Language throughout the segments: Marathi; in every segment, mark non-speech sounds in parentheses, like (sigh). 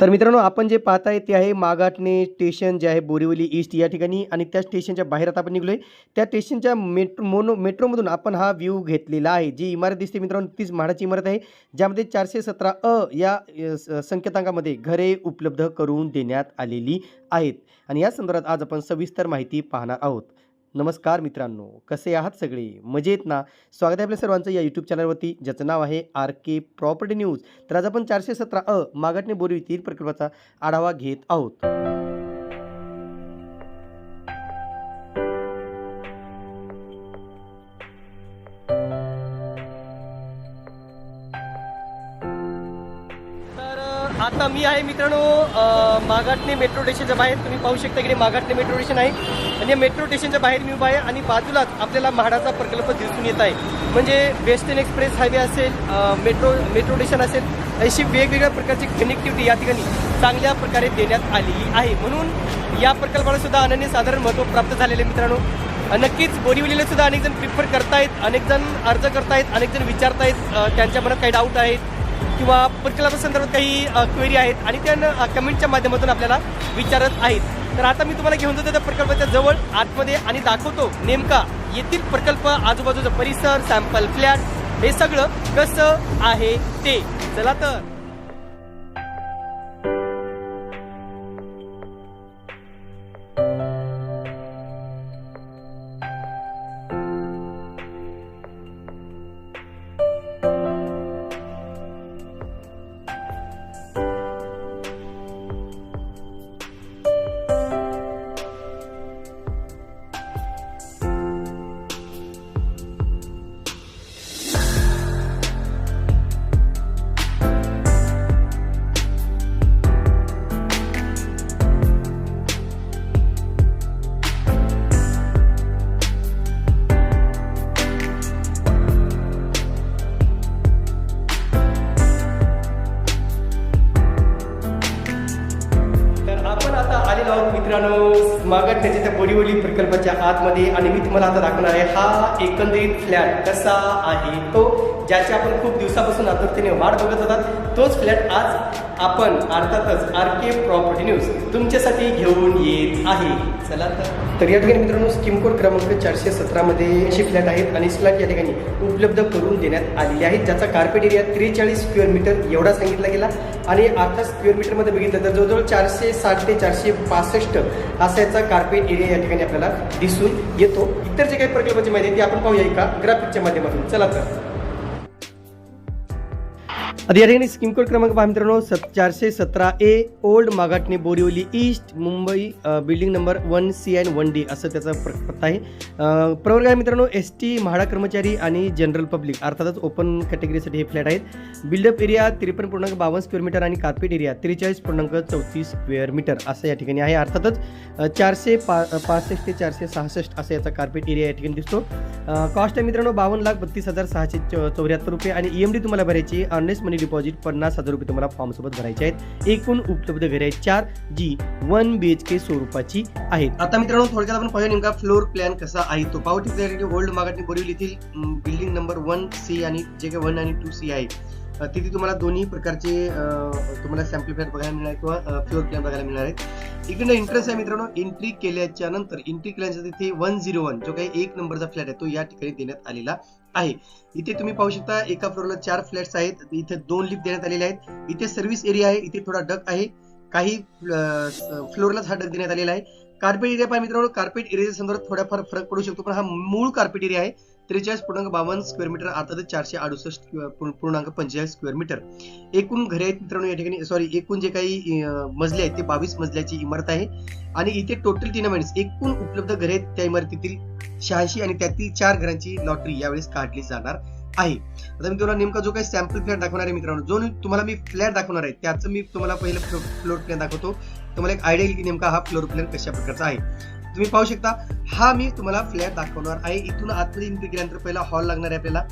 तर मित्रांनो आपण जे पाहत आहे ते आहे मागाटणे स्टेशन जे आहे बोरिवली ईस्ट या ठिकाणी आणि त्या स्टेशनच्या बाहेर आता आपण निघलोय. त्या स्टेशनच्या मेट्रो मोनो मेट्रोमधून आपण हा व्ह्यू घेतलेला आहे. जी इमारत दिसते मित्रांनो तीच म्हाडाची इमारत आहे. ज्यामध्ये चारशे सतरा अ या स- संकेतांकामध्ये घरे उपलब्ध करून देण्यात आलेली आहेत. आणि या संदर्भात आज आपण सविस्तर माहिती पाहणार आहोत. नमस्कार मित्रांनो कसे आहात सगळे? मजेत ना? स्वागत आहे आपल्या सर्वांचं या यूट्यूब चॅनलवरती ज्याचं नाव आहे आर के प्रॉपर्टी न्यूज तर आज आपण चारशे सतरा अ मागाटणे बोरवी तीन प्रकल्पाचा आढावा घेत आहोत. ही आहे मित्रांनो अ, मागाटणे मेट्रो स्टेशनच्या बाहेर. तुम्ही पाहू शकता इकडे मागाटणे मेट्रो स्टेशन आहे. आणि या मेट्रो स्टेशनच्या बाहेर मी उभा आहे आणि बाजूलाच आपल्याला म्हाडाचा प्रकल्प दिसून येत आहे. म्हणजे वेस्टर्न एक्सप्रेस हायवे असेल मेट्रो मेट्रो स्टेशन असेल अशी वेगवेगळ्या प्रकारची कनेक्टिव्हिटी या ठिकाणी चांगल्या प्रकारे देण्यात आलेली आहे. म्हणून या प्रकल्पाला सुद्धा अनन्यसाधारण महत्त्व प्राप्त झालेले मित्रांनो. नक्कीच बोरिवलीला सुद्धा अनेक जण प्रिफर करतायत अनेक जण अर्ज करतायत अनेक जण विचारतायत त्यांच्या मनात काही डाऊट आहेत. किंवा प्रकल्पासंदर्भात काही क्वेरी आहेत आणि त्या कमेंटच्या माध्यमातून आपल्याला विचारत आहेत. तर आता मी तुम्हाला घेऊन जातो त्या प्रकल्पाच्या जवळ आतमध्ये आणि दाखवतो नेमका येथील प्रकल्प आजूबाजूचा परिसर सॅम्पल फ्लॅट हे सगळं कसं आहे ते. चला तर. मित्रांनो त्याच्या त्या बोरीवली प्रकल्पाच्या आतमध्ये. आणि मी तुम्हाला आता दाखवणार आहे हा एकंदरीत फ्लॅट कसा आहे? तो ज्याची आपण खूप दिवसापासून आतुरतेने वाट बघत होतात तोच फ्लॅट आज आपण अर्थातच आर के प्रॉपर्टी न्यूज तुमच्यासाठी घेऊन येत आहे. चला तर. तर या ठिकाणी मित्रांनो स्कीम कोड क्रमांक चारशे सतरामध्ये असे फ्लॅट आहेत आणि फ्लॅट या ठिकाणी उपलब्ध करून देण्यात आलेले आहेत ज्याचा कार्पेट एरिया त्रेचाळीस स्क्वेअर मीटर एवढा सांगितला गेला. आणि आता स्क्वेअर मीटरमध्ये बघितलं तर जवळजवळ चारशे साठ ते चारशे पासष्ट असा याचा कार्पेट एरिया या ठिकाणी आपल्याला दिसून येतो. इतर जे काही प्रकल्पाची माहिती आहे ती आपण पाहूया एका ग्राफिकच्या माध्यमातून. चला तर. आता या ठिकाणी स्कीम कोड क्रमांक पहा मित्रांनो सत चारशे सतरा A old Magathane Borivali east Mumbai building number one C and one D असं त्याचा प्र पत्ता आहे. प्रवर्ग आहे मित्रांनो एस टी म्हाडा कर्मचारी आणि जनरल पब्लिक अर्थातच ओपन कॅटेगरीसाठी हे फ्लॅट आहेत. बिल्डअप एरिया त्रेपन्न पूर्णांक बावन्न स्क्वेअर मीटर आणि कार्पेट एरिया त्रेचाळीस पूर्णांक चौतीस स्क्वेअर मीटर असं या ठिकाणी आहे. अर्थातच चारशे पा पासष्ट ते चारशे सहासष्ट असं याचा कार्पेट एरिया या ठिकाणी दिसतो. कॉस्ट आहे मित्रांनो बावन्न लाख बत्तीस हजार सहाशे चौ- चौऱ्याहत्तर रुपये आणि ई एम डी तुम्हाला भरायची अर्नेस्ट मनी डिपॉझिट पन्नास हजार रुपये तुम्हाला फॉर्मसोबत भरायचे आहेत. एकूण उपलब्ध घरे आहेत चार जी वन बी एच के स्वरूपाची आहेत. आता मित्रांनो थोडक्यात आपण पाहूया नेमका फ्लोर प्लॅन कसा आहे तो. पावटी ओल्ड मागाटणी बोरिवली येथील बिल्डिंग नंबर वन सी आणि जे काही वन आणि टू सी आहे. तिथे तुम्हाला दोन्ही प्रकारचे तुम्हाला सॅम्प्लिफायर बघायला मिळणार आहे किंवा फ्लोर प्लॅन बघायला मिळणार आहे इकडनं इंटरेस्ट आहे मित्रांनो एंट्री केल्याच्यानंतर एंट्री केल्यानंतर तिथे वन झिरो वन जो काही एक नंबरचा फ्लॅट आहे तो या ठिकाणी देण्यात आलेला आहे. इथे तुम्ही पाहू शकता एका फ्लोअरला चार फ्लॅट्स आहेत इथे दोन लिफ्ट देण्यात आलेले आहेत. इथे सर्व्हिस एरिया आहे इथे थोडा डक आहे. काही फ्लोअरलाच हा डक देण्यात आलेला आहे. कार्पेट एरिया पाहिजे मित्रांनो कार्पेट एरियाच्या संदर्भात थोडाफार फरक पडू शकतो पण हा मूळ कार्पेट एरिया आहे. त्रेचाळीस पूर्णांक बावन्न स्क्वेअर मीटर अर्थातच चारशे अडुसष्ट पूर्णांक पंचेचाळीस स्क्वेअर मीटर एकूण घरे आहेत मित्रांनो या ठिकाणी सॉरी एकूण जे काही मजले आहेत ते बावीस मजल्याची इमारत आहे. आणि इथे टोटल टिनामेंट्स एकूण उपलब्ध घरे आहेत त्या इमारतीतील शहाऐंशी आणि त्यातील चार घरांची लॉटरी यावेळेस काढली जाणार आहे. आता मी तुम्हाला नेमका जो काही सॅम्पल फ्लॅट दाखवणार आहे मित्रांनो जो तुम्हाला मी फ्लॅट दाखवणार आहे त्याचं मी तुम्हाला पहिलं फ्लोर प्लॅन दाखवतो. तुम्हाला एक आयडिया येईल की नेमका हा फ्लोर प्लॅन कशा प्रकारचा आहे. तुम्ही पाहू शकता. हा मी तुम्हाला फ्लॅट दाखवणार आहे. इथून आतमध्ये एंट्री केल्यानंतर पहिला हॉल लागणार आहे आपल्याला.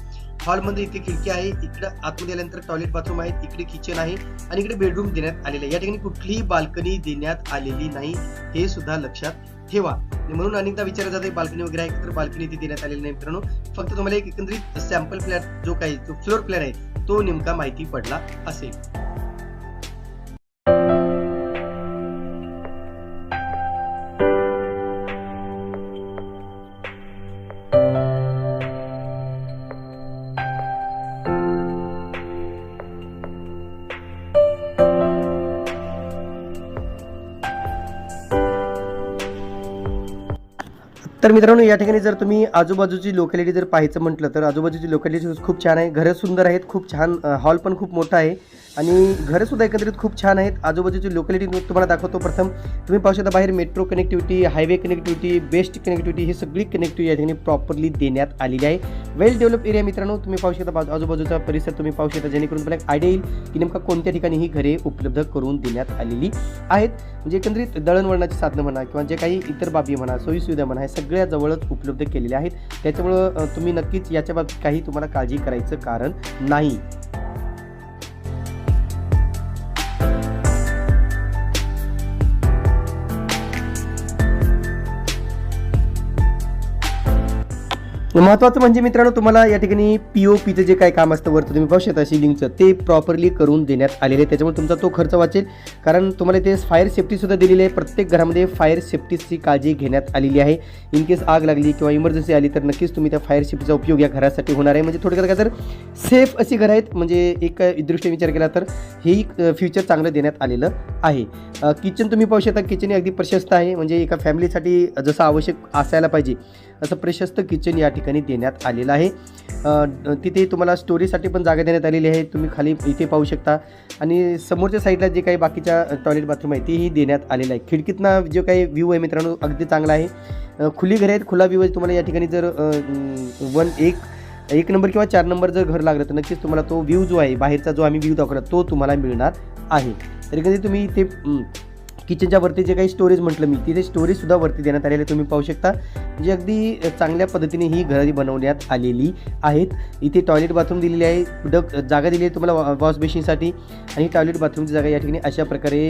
हॉलमध्ये इथे खिडकी आहे. इकडे आतमध्ये आल्यानंतर टॉयलेट बाथरूम आहे. इकडे किचन आहे. आणि इकडे बेडरूम देण्यात आलेले आहे. या ठिकाणी कुठलीही बाल्कनी देण्यात आलेली नाही. हे सुद्धा लक्षात ठेवा. म्हणून अनेकदा विचारलं जाते बाल्कनी वगैरे आहे तर बाल्कनी इथे देण्यात आलेली नाही मित्रांनो. फक्त तुम्हाला एक एकंदरीत सॅम्पल फ्लॅट जो काही जो फ्लोर प्लॅन आहे तो नेमका माहिती पडला असेल. तर मित्रांनो या ठिकाणी जर तुम्ही आजूबाजूची लोकॅलिटी जर पाहायचं म्हटलं तर आजूबाजूची लोकॅलिटी खूप छान आहे. घरं सुंदर आहेत खूप छान हॉल पण खूप मोठा आहे. आणि घरंसुद्धा एकत्रित खूप छान आहेत. आजूबाजूची लोकॅलिटी तुम्हाला दाखवतो. प्रथम तुम्ही पाहू शकता बाहेर metro connectivity highway connectivity best connectivity ही सगळी कनेक्टिव्हिटी या ठिकाणी प्रॉपरली देण्यात आलेली आहे. वेल डेव्हलप एरिया मित्रांनो. तुम्ही पाहू शकता आजूबाजूचा परिसर तुम्ही पाहू शकता. जेणेकरून तुम्हाला एक आयडिया येईल की नेमका कोणत्या ठिकाणी ही घरे उपलब्ध करून देण्यात आलेली आहेत. म्हणजे एकंदरीत दळणवळणाची साधनं म्हणा किंवा जे काही इतर बाबी म्हणा सोयीसुविधा म्हणा हे सगळ्या जवळच उपलब्ध केलेल्या आहेत. त्याच्यामुळं तुम्ही नक्कीच याच्या बाबतीत काही तुम्हाला काळजी करायचं कारण नाही. महत्त्वाचं म्हणजे मित्रांनो तुम्हाला या ठिकाणी पी ओ पीचं जे काही काम असतं वरतं तुम्ही पाहू शकता सिलिंगचं ते प्रॉपरली करून देण्यात आलेले आहे. त्याच्यामुळे तुमचा तो खर्च वाचेल. कारण तुम्हाला ते फायर सेफ्टीसुद्धा दिलेली आहे. प्रत्येक घरामध्ये फायर सेफ्टीची काळजी घेण्यात आलेली आहे. इन केस आग लागली किंवा इमर्जन्सी आली तर नक्कीच तुम्ही त्या फायर सेफ्टीचा उपयोग या घरासाठी होणार आहे. म्हणजे थोडक्यात काय तर सेफ अशी घरं आहेत. म्हणजे एक दृष्ट्या विचार केला तर हेही फ्युचर चांगलं देण्यात आलेलं आहे. किचन तुम्ही पाहू शकता किचन अगदी प्रशस्त आहे. म्हणजे एका फॅमिलीसाठी जसं आवश्यक असायला पाहिजे असं प्रशस्त किचन या ठिकाणी देण्यात आलेलं आहे. तिथे तुम्हाला स्टोरीसाठी पण जागा देण्यात आलेली आहे. तुम्ही खाली इथे पाहू शकता. आणि समोरच्या साईडला जे काही बाकीच्या टॉयलेट बाथरूम आहे तेही देण्यात आलेलं आहे. खिडकीतनं जो काही व्ह्यू आहे मित्रांनो अगदी चांगला आहे. खुली घरे आहेत. खुला व्ह्यू आहे. तुम्हाला या ठिकाणी जर वन एक एक नंबर किंवा चार नंबर जर घर लागलं तर नक्कीच तुम्हाला तो व्ह्यू जो आहे बाहेरचा जो आम्ही व्ह्यू दाखवला तो तुम्हाला मिळणार आहे. तरी कधी तुम्ही इथे किचनच्या वरती जे काही स्टोरेज म्हटलं मी तिथे स्टोरेजसुद्धा वरती देण्यात आलेले तुम्ही पाहू शकता. जी अगदी चांगल्या पद्धतीने ही घरारी बनवण्यात आलेली आहेत. इथे टॉयलेट बाथरूम दिलेली आहे. डग जागा दिली आहे तुम्हाला वॉश बेसिनसाठी आणि टॉयलेट बाथरूमची जागा या ठिकाणी अशा प्रकारे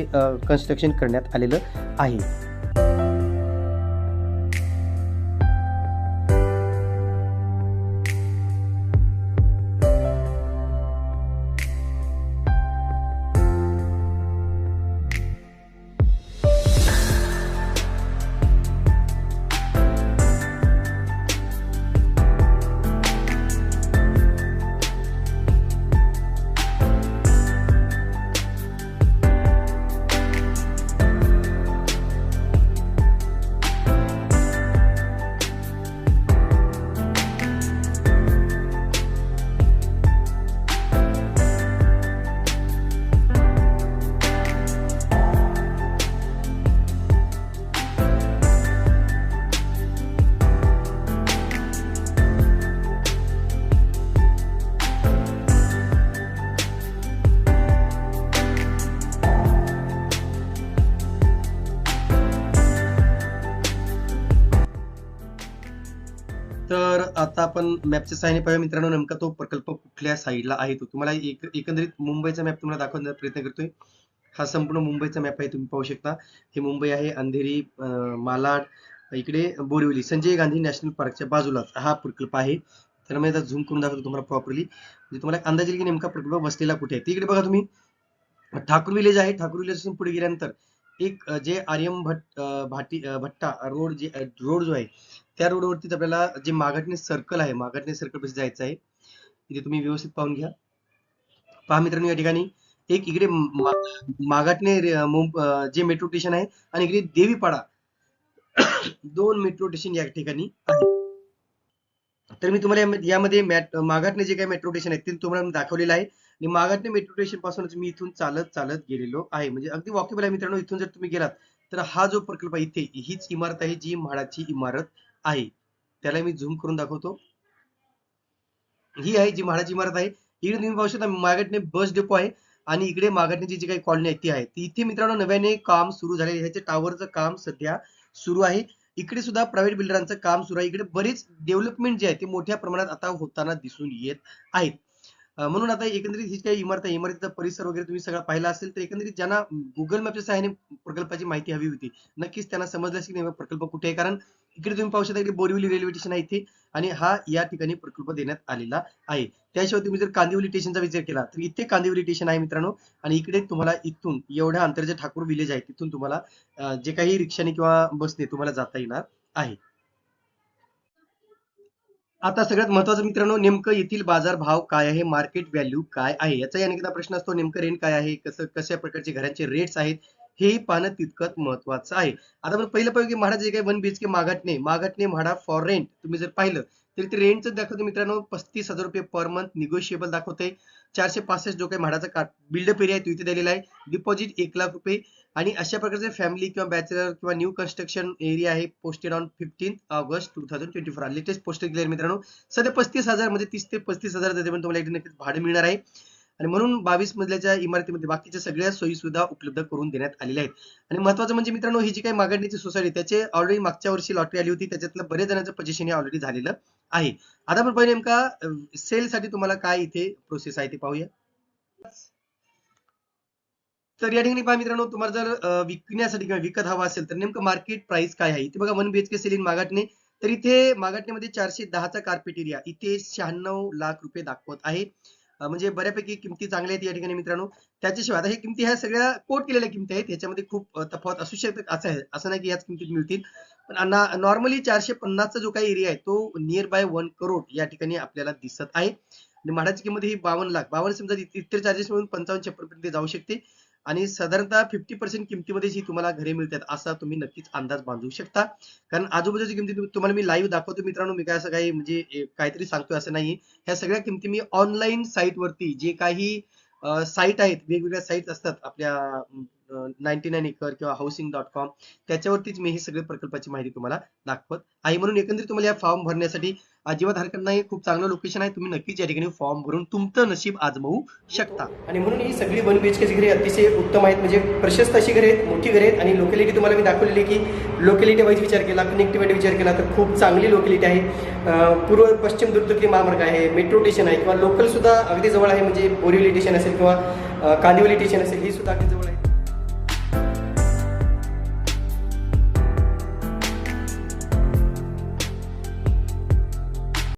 कन्स्ट्रक्शन करण्यात आलेलं आहे. आपण मॅपच्या सहाय्याने पाहूया मित्रांनो नेमका तो प्रकल्प कुठल्या साईडला आहे तो. तुम्हाला एक एकंदरीत मुंबईचा मॅप तुम्हाला दाखवण्याचा प्रयत्न करतोय. हा संपूर्ण मुंबईचा मॅप आहे तुम्ही पाहू शकता. हे मुंबई आहे अंधेरी मालाड इकडे बोरिवली. संजय गांधी नॅशनल पार्कच्या बाजूलाच हा प्रकल्प आहे. तर मी आता झूम करून दाखवतो तुम्हाला प्रॉपरली म्हणजे तुम्हाला अंदाज येईल की नेमका प्रकल्प बसलेला कुठे आहे. तिकडे बघा तुम्ही. ठाकूर विलेज आहे. ठाकूर विलेज पुढे गेल्यानंतर एक जे आर्यम भट भाटी भट्टा रोड जे रोड जो आहे त्या रोडवरतीच आपल्याला जे मागाटणे सर्कल आहे मागाटणे सर्कल पाशी जायचं आहे इथे तुम्ही व्यवस्थित पाहून घ्या. पहा मित्रांनो या ठिकाणी एक इकडे मा- जे मेट्रो स्टेशन आहे आणि इकडे देवीपाडा. (coughs) दोन मेट्रो स्टेशन या ठिकाणी आहे. तर मी तुम्हाला यामध्ये- यामध्ये जे काही मेट्रो स्टेशन आहे ते तुम्हाला दाखवलेलं आहे. आणि मागाटणे मेट्रो स्टेशन पासूनच मी इथून चालत चालत गेलेलो आहे. म्हणजे अगदी वॉकेबल आहे मित्रांनो इथून जर तुम्ही गेलात तर हा जो प्रकल्प आहे इथे हीच इमारत आहे जी म्हाडाची इमारत आहे. त्याला मी झूम करून दाखवतो. ही आहे जी म्हाडाची इमारत आहे. इकडे तुम्ही पाहू शकता मागटणे बस डेपो आहे. आणि इकडे मागटण्याची जी काही कॉलनी आहे ती आहे. ती इथे मित्रांनो नव्याने काम सुरू झाले ह्याचे टावरचं काम सध्या सुरू आहे. इकडे सुद्धा प्रायव्हेट बिल्डरांचं काम सुरू आहे. इकडे बरेच डेव्हलपमेंट जे आहे ते मोठ्या प्रमाणात आता होताना दिसून येत आहेत. म्हणून आता एकंदरीत ही काही इमारत आहे. इमारतीचा परिसर वगैरे तुम्ही सगळं पाहिला असेल तर एकंदरीत ज्यांना गुगल मॅपच्या सहाय्याने प्रकल्पाची माहिती हवी होती नक्कीच त्यांना समजलं असेल की प्रकल्प कुठे आहे. कारण इकडे तुम्ही पाहू शकता इकडे बोरिवली रेल्वे स्टेशन आहे इथे आणि हा या ठिकाणी प्रकल्प देण्यात आलेला आहे. त्याशिवाय तुम्ही जर कांदिवली स्टेशनचा विचार केला तर इथे कांदिवली स्टेशन आहे मित्रांनो. आणि इकडे तुम्हाला इथून एवढ्या अंतर जे ठाकूर विलेज आहे तिथून तुम्हाला जे काही रिक्षाने किंवा बसने तुम्हाला जाता येणार आहे. आता सगळ्यात महत्वाचं मित्रांनो नेमकं येथील बाजार भाव काय आहे? मार्केट व्हॅल्यू काय आहे? याचा अनेकदा प्रश्न असतो नेमकं रेंट काय आहे? कसं कशा प्रकारचे घरांचे रेट्स आहेत? हेही पाहणं तितकंच महत्वाचं आहे. आता आपण पहिलं पाहिजे की म्हाडा जे काही one BHK Magathane Magathane MHADA for rent तुम्ही जर पाहिलं तर ते रेंटचं दाखवतो मित्रांनो. पस्तीस हजार रुपये पर मंथ निगोशिएबल दाखवते चारशे पासष्ट जो काही म्हाडाचा बिल्डअप एरिया आहे तो इथे दिलेला आहे. डिपॉझिट एक लाख रुपये. आणि अशा प्रकारचे फॅमिली किंवा बॅचलर किंवा न्यू कन्स्ट्रक्शन एरिया आहे posted on fifteen August two thousand twenty four latest posted केले मित्रांनो. सध्या पस्तीस हजार म्हणजे तीस ते पस्तीस हजार तुम्हाला नक्कीच भाडं मिळणार आहे. आणि म्हणून बावीस मजल्याच्या इमारतीमध्ये बाकीच्या सगळ्या सोयी सुविधा उपलब्ध करून देण्यात आलेल्या आहेत. आणि महत्वाचं म्हणजे मित्रांनो ही जी काही मागणीची सोसायटी त्याचे ऑलरेडी मागच्या वर्षी लॉटरी आली होती त्याच्यातलं बरेच जणांचं पजेशन हे ऑलरेडी झालेलं आहे. आता आपण पहिले नेमका सेलसाठी तुम्हाला काय इथे प्रोसेस आहे ते पाहूया. तर या ठिकाणी पहा मित्रांनो तुम्हाला जर विकण्यासाठी किंवा विकत हवा असेल तर नेमकं मार्केट प्राइस काय आहे? ते बघा one BHK sale in Magathane. तर इथे मागाटण्यामध्ये चारशे दहाचा कार्पेट एरिया इथे शहाण्णव लाख रुपये दाखवत आहे. म्हणजे बऱ्यापैकी किमती चांगल्या आहेत या ठिकाणी मित्रांनो. त्याच्याशिवाय आता हे किमती ह्या सगळ्या कोट केलेल्या किमती आहेत. याच्यामध्ये खूप तफावत असू शकतात. असं आहे असं नाही की याच किमतीत मिळतील. पण नॉर्मली चारशे पन्नासचा जो काही एरिया आहे तो नियर बाय वन करोड या ठिकाणी आपल्याला दिसत आहे. आणि म्हाडाची किंमत ही बावन्न लाख. बावन्न समजा इतर चार्जेस मिळून पंचावन्न छप्पन पर्यंत जाऊ शकते. आणि साधारणतः फिफ्टी पर्सेंट किमतीमध्ये जी तुम्हाला घरे मिळतात असा तुम्ही नक्कीच अंदाज बांधू शकता. कारण आजूबाजूची किमती तुम्हाला मी लाईव्ह दाखवतो मित्रांनो मी काय असं काही म्हणजे काहीतरी सांगतोय असं नाही. ह्या सगळ्या किमती मी ऑनलाईन साईट वरती जे काही साईट आहेत वेगवेगळ्या साईट असतात आपल्या नाईन्टी नाईन एकर किंवा हाऊसिंग डॉट कॉम त्याच्यावरतीच मी हे सगळे प्रकल्पाची माहिती तुम्हाला दाखवत आहे. म्हणून एकंदरीत तुम्हाला या फॉर्म भरण्यासाठी अजिबात हरकत नाही. खूप चांगलं लोकेशन आहे. तुम्ही नक्कीच या ठिकाणी फॉर्म भरून तुमचं नशीब आजमावू शकता. आणि म्हणून ही सगळी वन बी एच केची घरे अतिशय उत्तम आहेत. म्हणजे प्रशस्त अशी घरे आहेत. मोठी घरे आहेत. आणि लोकॅलिटी तुम्हाला मी दाखवलेली की लोकॅलिटी वाईज विचार केला कनेक्टिव्हिटी विचार केला तर खूप चांगली लोकॅलिटी आहे. पूर्व पश्चिम दुर्दुखी महामार्ग आहे. मेट्रो स्टेशन आहे. किंवा लोकल सुद्धा अगदी जवळ आहे. म्हणजे बोरिवली स्टेशन असेल किंवा कांदिवली स्टेशन असेल. ही सुद्धा अगदी जवळ आहे.